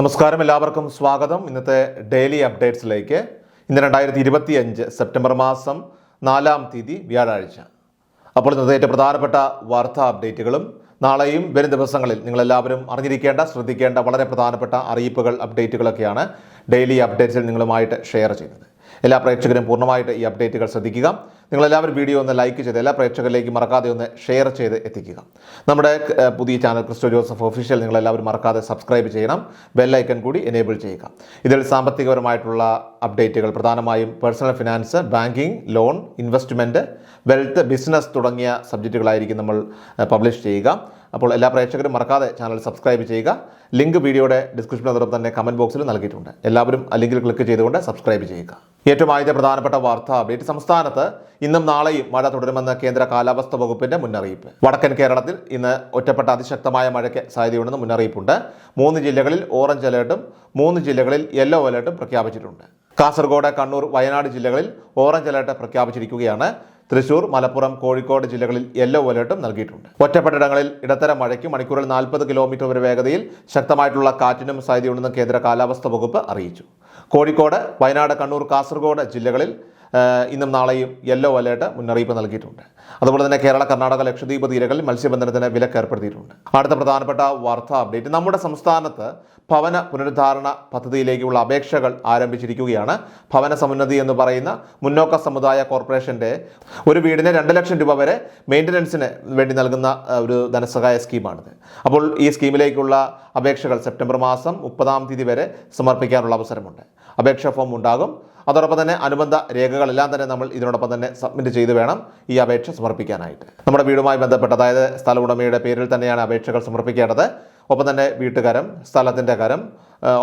നമസ്കാരം എല്ലാവർക്കും സ്വാഗതം. ഇന്നത്തെ ഡെയിലി അപ്ഡേറ്റ്സിലേക്ക്. ഇന്ന് രണ്ടായിരത്തി ഇരുപത്തി അഞ്ച് സെപ്റ്റംബർ മാസം നാലാം തീയതി വ്യാഴാഴ്ച. അപ്പോൾ ഇന്നത്തെ ഏറ്റവും പ്രധാനപ്പെട്ട വാർത്താ അപ്ഡേറ്റുകളും നാളെയും വരും ദിവസങ്ങളിൽ നിങ്ങളെല്ലാവരും അറിഞ്ഞിരിക്കേണ്ട ശ്രദ്ധിക്കേണ്ട വളരെ പ്രധാനപ്പെട്ട അറിയിപ്പുകൾ അപ്ഡേറ്റുകളൊക്കെയാണ് ഡെയിലി അപ്ഡേറ്റ്സിൽ നിങ്ങളുമായിട്ട് ഷെയർ ചെയ്യുന്നത്. എല്ലാ പ്രേക്ഷകരും പൂർണമായിട്ട് ഈ അപ്ഡേറ്റുകൾ ശ്രദ്ധിക്കുക. നിങ്ങളെല്ലാവരും വീഡിയോ ഒന്ന് ലൈക്ക് ചെയ്ത് എല്ലാ പ്രേക്ഷകരിലേക്കും മറക്കാതെ ഒന്ന് ഷെയർ ചെയ്ത് എത്തിക്കുക. നമ്മുടെ പുതിയ ചാനൽ ക്രിസ്റ്റോ ജോസഫ് ഒഫീഷ്യൽ നിങ്ങളെല്ലാവരും മറക്കാതെ സബ്സ്ക്രൈബ് ചെയ്യണം. ബെല്ലൈക്കൺ കൂടി എനേബിൾ ചെയ്യുക. ഇതിൽ സാമ്പത്തികപരമായിട്ടുള്ള അപ്ഡേറ്റുകൾ പ്രധാനമായും personal finance banking loan investment wealth business തുടങ്ങിയ സബ്ജക്റ്റുകളായിരിക്കും നമ്മൾ പബ്ലിഷ് ചെയ്യുക. അപ്പോൾ എല്ലാ പ്രേക്ഷകരും മറക്കാതെ ചാനൽ സബ്സ്ക്രൈബ് ചെയ്യുക. ലിങ്ക് വീഡിയോയുടെ ഡിസ്ക്രിപ്ഷനോടൊപ്പം തന്നെ കമന്റ് ബോക്സിൽ നൽകിയിട്ടുണ്ട്. എല്ലാവരും ലിങ്കിൽ ക്ലിക്ക് ചെയ്തുകൊണ്ട് സബ്സ്ക്രൈബ് ചെയ്യുക. ഏറ്റവും ആദ്യത്തെ പ്രധാനപ്പെട്ട വാർത്താ അപ്ഡേറ്റ്. സംസ്ഥാനത്ത് ഇന്നും നാളെയും മഴ തുടരുമെന്ന് കേന്ദ്ര കാലാവസ്ഥ വകുപ്പിന്റെ മുന്നറിയിപ്പ്. വടക്കൻ കേരളത്തിൽ ഇന്ന് ഒറ്റപ്പെട്ട അതിശക്തമായ മഴയ്ക്ക് സാധ്യതയുണ്ടെന്ന് മുന്നറിയിപ്പുണ്ട്. മൂന്ന് ജില്ലകളിൽ ഓറഞ്ച് അലേർട്ടും മൂന്ന് ജില്ലകളിൽ യെല്ലോ അലേർട്ടും പ്രഖ്യാപിച്ചിട്ടുണ്ട്. കാസർഗോഡ് കണ്ണൂർ വയനാട് ജില്ലകളിൽ ഓറഞ്ച് അലേർട്ട് പ്രഖ്യാപിച്ചിരിക്കുകയാണ്. തൃശൂർ മലപ്പുറം കോഴിക്കോട് ജില്ലകളിൽ യെല്ലോ അലേർട്ടും നൽകിയിട്ടുണ്ട്. ഒറ്റപ്പെട്ടിടങ്ങളിൽ ഇടത്തരം മഴയ്ക്ക് മണിക്കൂറിൽ നാൽപ്പത് കിലോമീറ്റർ വരെ വേഗതയിൽ ശക്തമായിട്ടുള്ള കാറ്റിനും സാധ്യതയുണ്ടെന്ന് കേന്ദ്ര കാലാവസ്ഥ വകുപ്പ് അറിയിച്ചു. കോഴിക്കോട് വയനാട് കണ്ണൂർ കാസർഗോഡ് ജില്ലകളിൽ ഇന്നും നാളെയും യെല്ലോ അലേർട്ട് മുന്നറിയിപ്പ് നൽകിയിട്ടുണ്ട്. അതുപോലെ തന്നെ കേരള കർണാടക ലക്ഷദ്വീപ് തീരങ്ങളിൽ മത്സ്യബന്ധനത്തിന് വിലക്ക് ഏർപ്പെടുത്തിയിട്ടുണ്ട് അടുത്ത പ്രധാനപ്പെട്ട വാർത്താ അപ്ഡേറ്റ്. നമ്മുടെ സംസ്ഥാനത്ത് ഭവന പുനരുദ്ധാരണ പദ്ധതിയിലേക്കുള്ള അപേക്ഷകൾ ആരംഭിച്ചിരിക്കുകയാണ്. ഭവന സമുന്നതി എന്ന് പറയുന്ന മുന്നോക്ക സമുദായ കോർപ്പറേഷന്റെ ഒരു വീടിന് രണ്ട് ലക്ഷം രൂപ വരെ മെയിന്റനൻസിന് വേണ്ടി നൽകുന്ന ഒരു ധനസഹായ സ്കീമാണിത്. അപ്പോൾ ഈ സ്കീമിലേക്കുള്ള അപേക്ഷകൾ സെപ്റ്റംബർ മാസം മുപ്പതാം തീയതി വരെ സമർപ്പിക്കാനുള്ള അവസരമുണ്ട്. അപേക്ഷാ ഫോം ഉണ്ടാകും. അതോടൊപ്പം തന്നെ അനുബന്ധ രേഖകളെല്ലാം തന്നെ നമ്മൾ ഇതിനോടൊപ്പം തന്നെ സബ്മിറ്റ് ചെയ്ത് വേണം ഈ അപേക്ഷ സമർപ്പിക്കാനായിട്ട്. നമ്മുടെ വീടുമായി ബന്ധപ്പെട്ട് അതായത് സ്ഥല ഉടമയുടെ പേരിൽ തന്നെയാണ് അപേക്ഷകൾ സമർപ്പിക്കേണ്ടത്. ഒപ്പം തന്നെ വീട്ടുകാരം സ്ഥലത്തിന്റെ കരം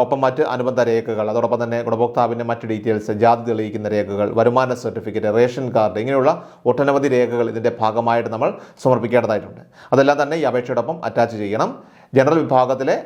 ഒപ്പം മറ്റ് അനുബന്ധ രേഖകൾ അതോടൊപ്പം തന്നെ ഗുണഭോക്താവിന്റെ മറ്റ് ഡീറ്റെയിൽസ് ജാതി തെളിയിക്കുന്ന രേഖകൾ വരുമാന സർട്ടിഫിക്കറ്റ് റേഷൻ കാർഡ് ഇങ്ങനെയുള്ള ഒട്ടനവധി രേഖകൾ ഇതിന്റെ ഭാഗമായിട്ട് നമ്മൾ സമർപ്പിക്കേണ്ടതായിട്ടുണ്ട്. അതെല്ലാം തന്നെ ഈ അപേക്ഷയോടൊപ്പം അറ്റാച്ച് ചെയ്യണം. ജനറൽ വിഭാഗത്തിലെ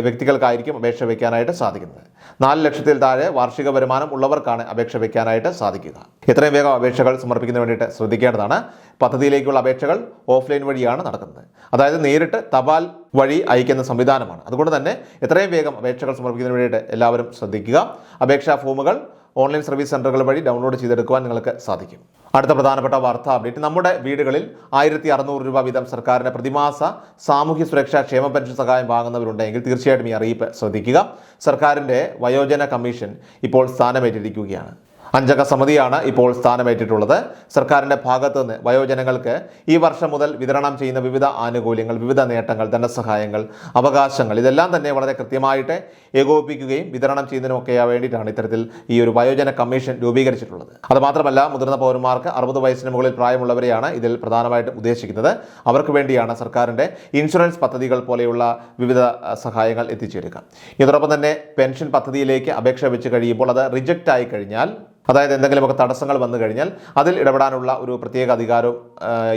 വ്യക്തികൾക്കായിരിക്കും അപേക്ഷ വയ്ക്കാനായിട്ട് സാധിക്കുന്നത്. നാല് ലക്ഷത്തിൽ താഴെ വാർഷിക വരുമാനം ഉള്ളവർക്കാണ് അപേക്ഷ വയ്ക്കാനായിട്ട് സാധിക്കുക. എത്രയും വേഗം അപേക്ഷകൾ സമർപ്പിക്കുന്നതിന് വേണ്ടിയിട്ട് ശ്രദ്ധിക്കേണ്ടതാണ്. പദ്ധതിയിലേക്കുള്ള അപേക്ഷകൾ ഓഫ്ലൈൻ വഴിയാണ് നടക്കുന്നത്. അതായത് നേരിട്ട് തപാൽ വഴി അയക്കുന്ന സംവിധാനമാണ്. അതുകൊണ്ട് തന്നെ എത്രയും വേഗം അപേക്ഷകൾ സമർപ്പിക്കുന്നതിന് വേണ്ടിയിട്ട് എല്ലാവരും ശ്രദ്ധിക്കുക. അപേക്ഷാ ഫോമുകൾ ഓൺലൈൻ സർവീസ് സെന്ററുകൾ വഴി ഡൗൺലോഡ് ചെയ്തെടുക്കുവാൻ നിങ്ങൾക്ക് സാധിക്കും. അടുത്ത പ്രധാനപ്പെട്ട വാർത്താ അപ്ഡേറ്റ്. നമ്മുടെ വീടുകളിൽ ആയിരത്തി അറുന്നൂറ് രൂപ വീതം സർക്കാരിന്റെ പ്രതിമാസ സാമൂഹ്യ സുരക്ഷാ ക്ഷേമ പെൻഷൻ സഹായം വാങ്ങുന്നവരുണ്ടെങ്കിൽ തീർച്ചയായിട്ടും ഈ അറിയിപ്പ് ശ്രദ്ധിക്കുക. സർക്കാരിന്റെ വയോജന കമ്മീഷൻ ഇപ്പോൾ സ്ഥാനമേറ്റിരിക്കുകയാണ്. അഞ്ചംഗ സമിതിയാണ് ഇപ്പോൾ സ്ഥാനമേറ്റിട്ടുള്ളത്. സർക്കാരിന്റെ ഭാഗത്തു നിന്ന് വയോജനങ്ങൾക്ക് ഈ വർഷം മുതൽ വിതരണം ചെയ്യുന്ന വിവിധ ആനുകൂല്യങ്ങൾ വിവിധ നേട്ടങ്ങൾ ധനസഹായങ്ങൾ അവകാശങ്ങൾ ഇതെല്ലാം തന്നെ വളരെ കൃത്യമായിട്ട് ഏകോപിപ്പിക്കുകയും വിതരണം ചെയ്യുന്നതിനുമൊക്കെ വേണ്ടിയിട്ടാണ് ഇത്തരത്തിൽ ഈ ഒരു വയോജന കമ്മീഷൻ രൂപീകരിച്ചിട്ടുള്ളത്. അതുമാത്രമല്ല മുതിർന്ന പൗരന്മാർക്ക് അറുപത് വയസ്സിന് മുകളിൽ പ്രായമുള്ളവരെയാണ് ഇതിൽ പ്രധാനമായിട്ടും ഉദ്ദേശിക്കുന്നത്. അവർക്ക് വേണ്ടിയാണ് സർക്കാരിന്റെ ഇൻഷുറൻസ് പദ്ധതികൾ പോലെയുള്ള വിവിധ സഹായങ്ങൾ എത്തിച്ചേരുക. ഇതോടൊപ്പം തന്നെ പെൻഷൻ പദ്ധതിയിലേക്ക് അപേക്ഷ വെച്ച് കഴിയുമ്പോൾ അത് റിജക്റ്റ് ആയി കഴിഞ്ഞാൽ അതായത് എന്തെങ്കിലുമൊക്കെ തടസ്സങ്ങൾ വന്നു കഴിഞ്ഞാൽ അതിൽ ഇടപെടാനുള്ള ഒരു പ്രത്യേക അധികാരവും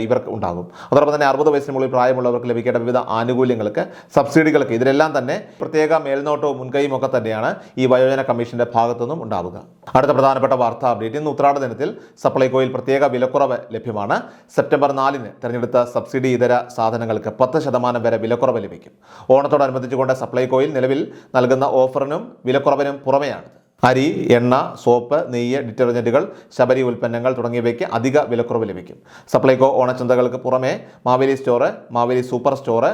ഇവർക്ക് ഉണ്ടാകും. അതോടൊപ്പം തന്നെ അറുപത് വയസ്സിന് മുകളിൽ പ്രായമുള്ളവർക്ക് ലഭിക്കേണ്ട വിവിധ ആനുകൂല്യങ്ങൾക്ക് സബ്സിഡികൾക്ക് ഇതിലെല്ലാം തന്നെ പ്രത്യേക മേൽനോട്ടവും മുൻകൈയും ഒക്കെ തന്നെയാണ് ഈ വയോജന കമ്മീഷന്റെ ഭാഗത്തു നിന്നും ഉണ്ടാവുക. അടുത്ത പ്രധാനപ്പെട്ട വാർത്താ അപ്ഡേറ്റ് ഇന്ന് ഉത്രാട ദിനത്തിൽ സപ്ലൈകോയിൽ പ്രത്യേക വിലക്കുറവ് ലഭ്യമാണ്. സെപ്റ്റംബർ നാലിന് തിരഞ്ഞെടുത്ത സബ്സിഡി ഇതര സാധനങ്ങൾക്ക് പത്ത് ശതമാനം വരെ വിലക്കുറവ് ലഭിക്കും. ഓണത്തോടനുബന്ധിച്ചുകൊണ്ട് സപ്ലൈകോയിൽ നിലവിൽ നൽകുന്ന ഓഫറിനും വിലക്കുറവിനും പുറമെയാണിത്. അരി എണ്ണ സോപ്പ് നെയ്യ് ഡിറ്റർജന്റുകൾ ശബരി ഉൽപ്പന്നങ്ങൾ തുടങ്ങിയവയ്ക്ക് അധിക വിലക്കുറവ് ലഭിക്കും. സപ്ലൈകോ ഓണച്ചന്തകൾക്ക് പുറമെ Maveli store Maveli super store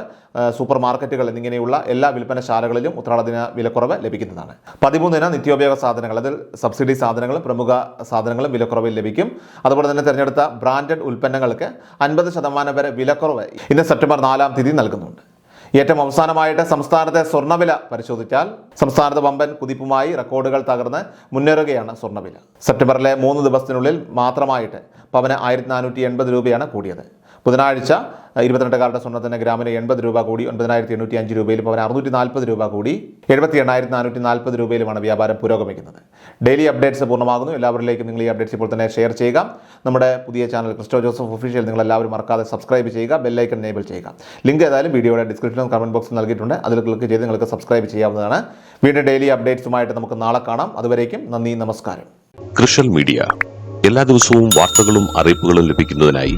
super മാർക്കറ്റുകൾ എന്നിങ്ങനെയുള്ള എല്ലാ വിൽപ്പനശാലകളിലും ഉത്രാടദിന വിലക്കുറവ് ലഭിക്കുന്നതാണ്. പതിമൂന്നിന് നിത്യോപയോഗ സാധനങ്ങൾ അതിൽ സബ്സിഡി സാധനങ്ങളും പ്രമുഖ സാധനങ്ങളും വിലക്കുറവിൽ ലഭിക്കും. അതുപോലെ തന്നെ തിരഞ്ഞെടുത്ത ബ്രാൻഡഡ് ഉൽപ്പന്നങ്ങൾക്ക് അൻപത് ശതമാനം വരെ വിലക്കുറവ് ഇന്ന് സെപ്റ്റംബർ നാലാം തീയതി നൽകുന്നുണ്ട്. ഏറ്റവും അവസാനമായിട്ട് സംസ്ഥാനത്തെ സ്വർണവില പരിശോധിച്ചാൽ സംസ്ഥാനത്ത് വമ്പൻ കുതിപ്പുമായി റെക്കോർഡുകൾ തകർന്ന് മുന്നേറുകയാണ് സ്വർണവില സെപ്റ്റംബറിലെ മൂന്ന് ദിവസത്തിനുള്ളിൽ മാത്രമായിട്ട് പവന് ആയിരത്തി രൂപയാണ് കൂടിയത്. ബുധനാഴ്ച ഇരുപത്തിരണ്ടുകാരുടെ സ്വർണത്തിന് ഗ്രാമിന് എൺപത് രൂപ കൂടി ഒൻപതിനായിരത്തി എണ്ണൂറ്റി അഞ്ച് രൂപയിലും പവൻ അറുന്നൂറ്റി നാൽപ്പത് രൂപ കൂടി എഴുപത്തി എണ്ണായിരത്തി നാനൂറ്റി നാൽപ്പത് രൂപയിലുമാണ് വ്യാപാരം പുരോഗമിക്കുന്നത്. ഡെയിലി അപ്ഡേറ്റ്സ് പൂർണമാകുന്നു. എല്ലാവരിലേക്കും നിങ്ങൾ ഈ അപ്ഡേറ്റ്സ് ഇപ്പോൾ തന്നെ ഷെയർ ചെയ്യുക. നമ്മുടെ പുതിയ ചാനൽ ക്രിസ്റ്റോ ജോസഫ് ഒഫീഷ്യൽ നിങ്ങൾ എല്ലാവരും മറക്കാതെ സബ്സ്ക്രൈബ് ചെയ്യുക ബെല്ലൈക്കൺ എനേബിൾ ചെയ്യുക. ലിങ്ക് ഏതായാലും വീഡിയോയുടെ ഡിസ്ക്രിപ്ഷനിലും കമന്റ് ബോക്സിൽ നൽകിയിട്ടുണ്ട്. അതിൽ ക്ലിക്ക് ചെയ്ത് നിങ്ങൾക്ക് സബ്സ്ക്രൈബ് ചെയ്യാവുന്നതാണ്. വീണ്ടും ഡെയിലി അപ്ഡേറ്റ്സുമായിട്ട് നമുക്ക് നാളെ കാണാം. അതുവരേക്കും നന്ദി നമസ്കാരം. കൃഷൽ മീഡിയ. എല്ലാ ദിവസവും വാർത്തകളും അറിയിപ്പുകളും ലഭിക്കുന്നതിനായി